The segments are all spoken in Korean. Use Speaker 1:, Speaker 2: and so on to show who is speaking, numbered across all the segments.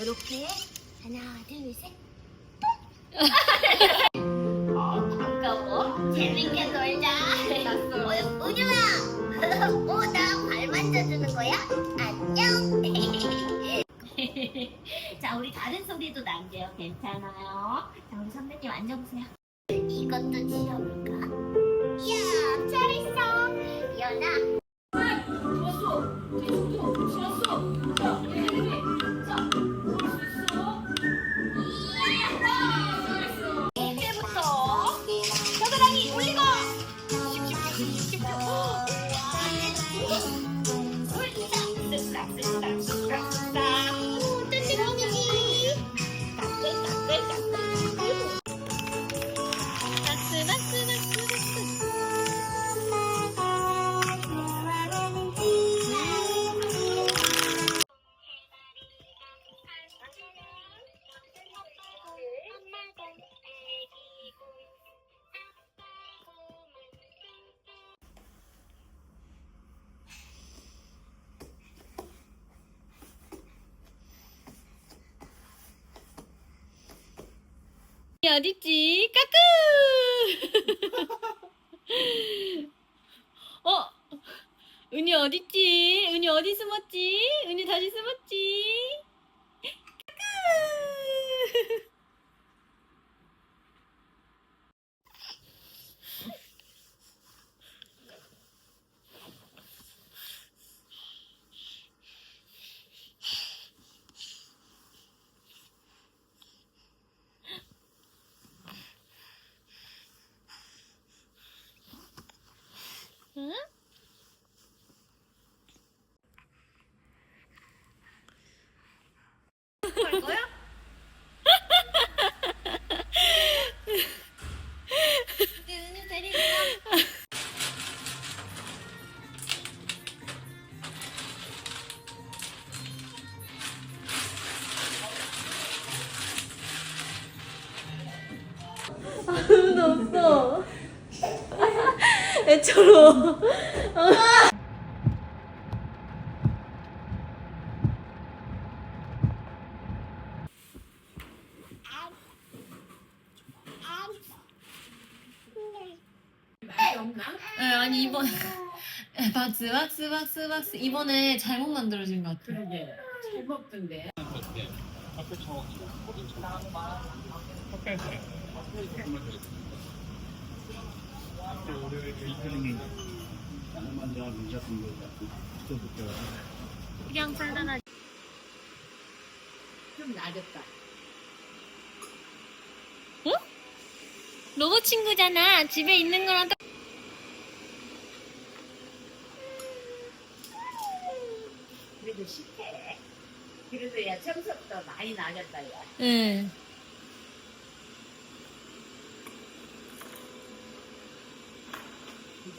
Speaker 1: 이렇게 하나, 둘, 셋. 반가워. 재밌게 놀자. 어, 은유야. 어, 나발 만져주는 거야? 안녕. 자, 우리 다른 소리도 남겨요. 괜찮아요. 자, 우리 선배님 앉아보세요. 이것도 지어볼까? 이야, 잘했어. 연아. 이제부
Speaker 2: 어딨지? 까꾸! 어? 은이 어딨지? 은이 어디 숨었지? 은이 다시 숨었지? 까꾸! 아무도 없어. 애처로워. 네, 아니 이번 박스 박스 박스 박스 이번에 잘못 만들어진 것 같아.
Speaker 3: 그러게 잘 먹던데
Speaker 2: 그냥 쌀다나.
Speaker 3: 좀 낮았다
Speaker 2: 로봇 친구잖아. 집에 있는 거랑 똑.
Speaker 3: 그래도 쉽게 그래도 야 청소부터 많이 낮았다 야
Speaker 2: 응.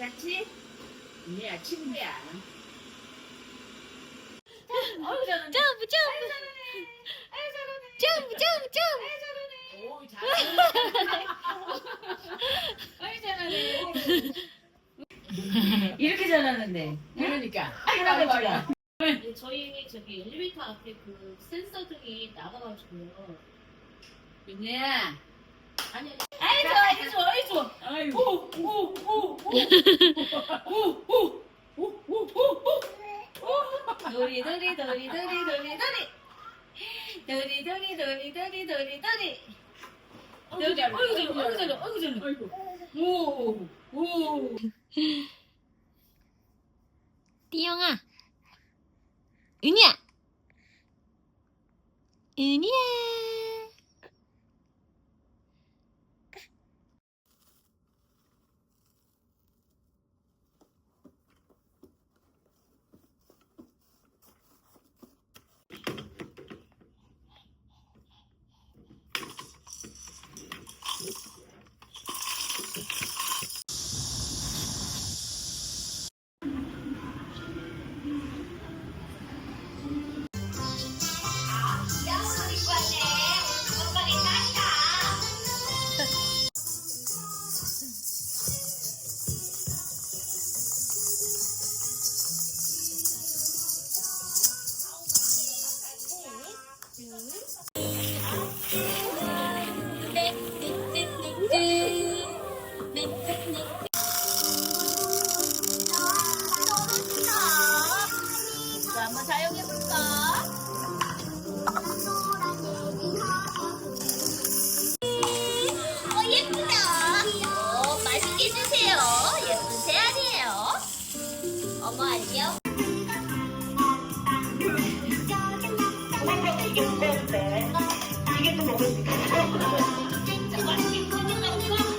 Speaker 3: 괜찮지? 얘야. 친구야
Speaker 2: 점프 점프. 점프 점프 점프.
Speaker 3: 오 잘하네. 잘하네. 이렇게 잘하는데. 그러니까. 할아버지가.
Speaker 4: 네, 저희 저기 엘리베이터 앞에 그 센서등이 나가가지고요.
Speaker 3: 윤혜야
Speaker 4: 아니 아니
Speaker 2: 도리 도리 도리 도리 도리 도리. 도리 도리 도리 띠용아. 은이야. 은이야. 이게 뺀데 이게 또 먹을 수 있 어.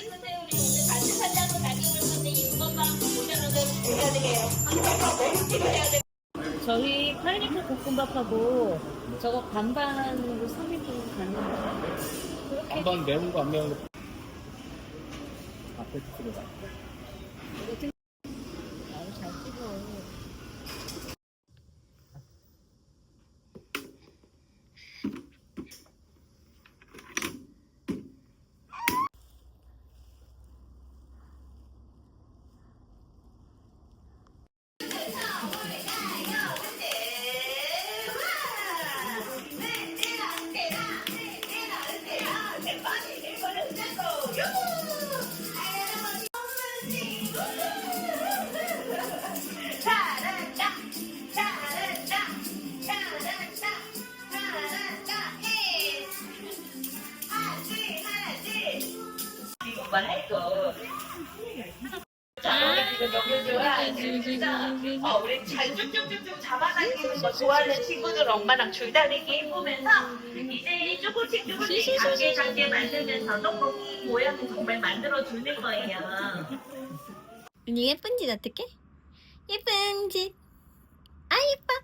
Speaker 2: 자, 우리 친구들 우리 오늘 같이 산다고 다녀올 건데 이것만 보셔도 해야 돼요.
Speaker 4: 저희 파인애플 볶음밥하고 저거 반반으로 3인분 가는 거.
Speaker 1: 한번 매운 거 안 매운 거 앞에 들어가
Speaker 4: 어,
Speaker 5: 우리 잘 쭉쭉쭉쭉 잡아당기는 거 좋아하는 친구들 엄마랑 줄다리기 해보면서 이제 조금씩 조금씩 단계 단계 만들면서 떡볶이 모양을 정말 만들어주는 거예요.
Speaker 2: 언니 예쁜 짓 어떡해? 예쁜 짓. 아 예뻐.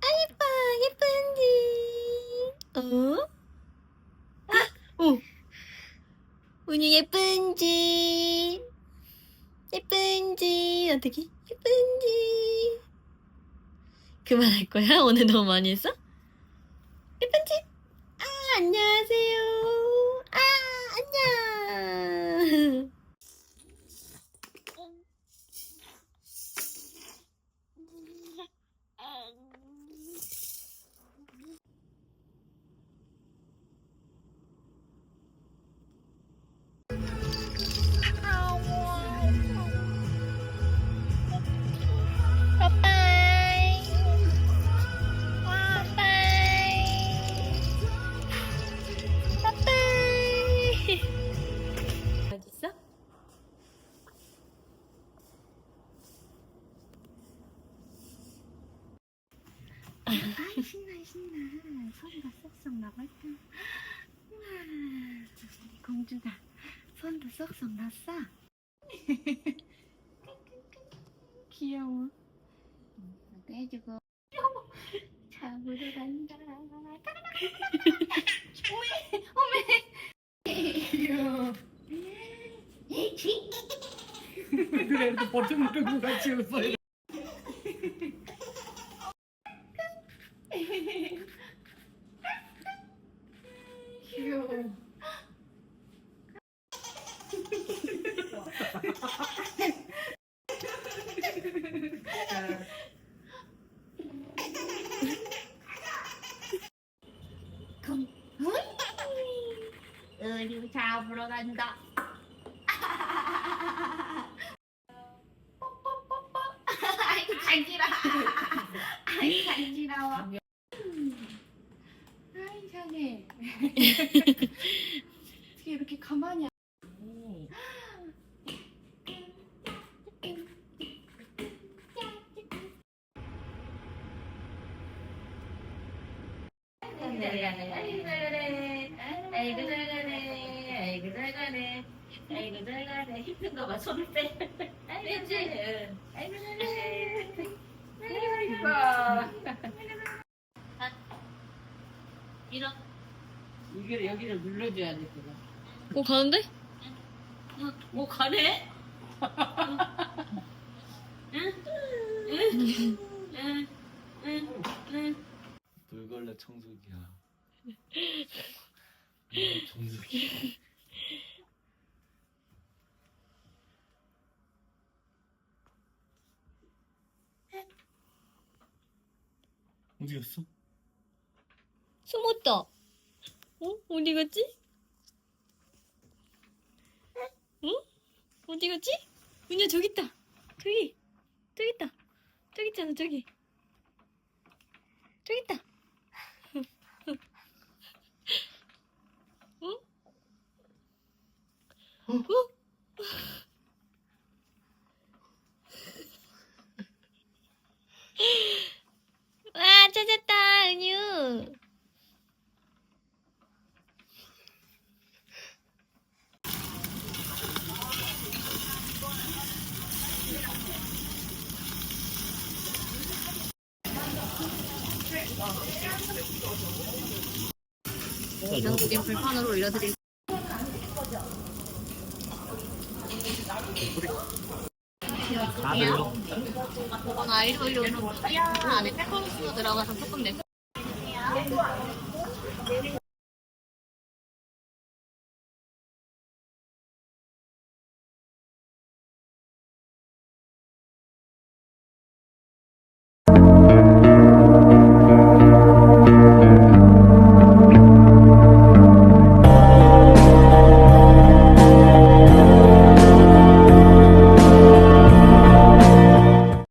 Speaker 2: 아 예뻐. 예쁜 짓. 어? 아, 오. 언니 예쁜 짓. 예쁜 짓. 어떡해? 그만할 거야? 오늘 너무 많이 했어? 아, 신나, 신나. 소리가 쏙쏙 나갔다. 우와, 우리 공주가 손도 쏙쏙 났어. 귀여워. 빼주고. 잡으러 간다. 오메, 오메. 귀여워.
Speaker 1: 그래도 버튼 끄고 같이 웃어요
Speaker 2: 不知道赶紧 엄마가 손을 빼. 빼지. 아, 네.
Speaker 4: 아이고, 아, 이뻐. 이러. 이걸 여기를 눌러줘야 돼, 그거.
Speaker 2: 뭐 가는데?
Speaker 4: 응. 뭐 가네?
Speaker 6: 응? 응? 응? 응? 응? 돌걸레 청소기야. 정수기. 어디 갔어?
Speaker 2: 숨었다. 어? 어디 갔지? 응? 어디 갔지? 은야 저기 있다. 저기. 저기 있다. 저기 있잖아 저기. 저기 있다. 응? 어? 와 찾았다 은유. 이상적인 불판으로 올려드릴
Speaker 6: 다 들러.
Speaker 2: 아이돌 요는 안에 페퍼로스가 들어가서 조금 내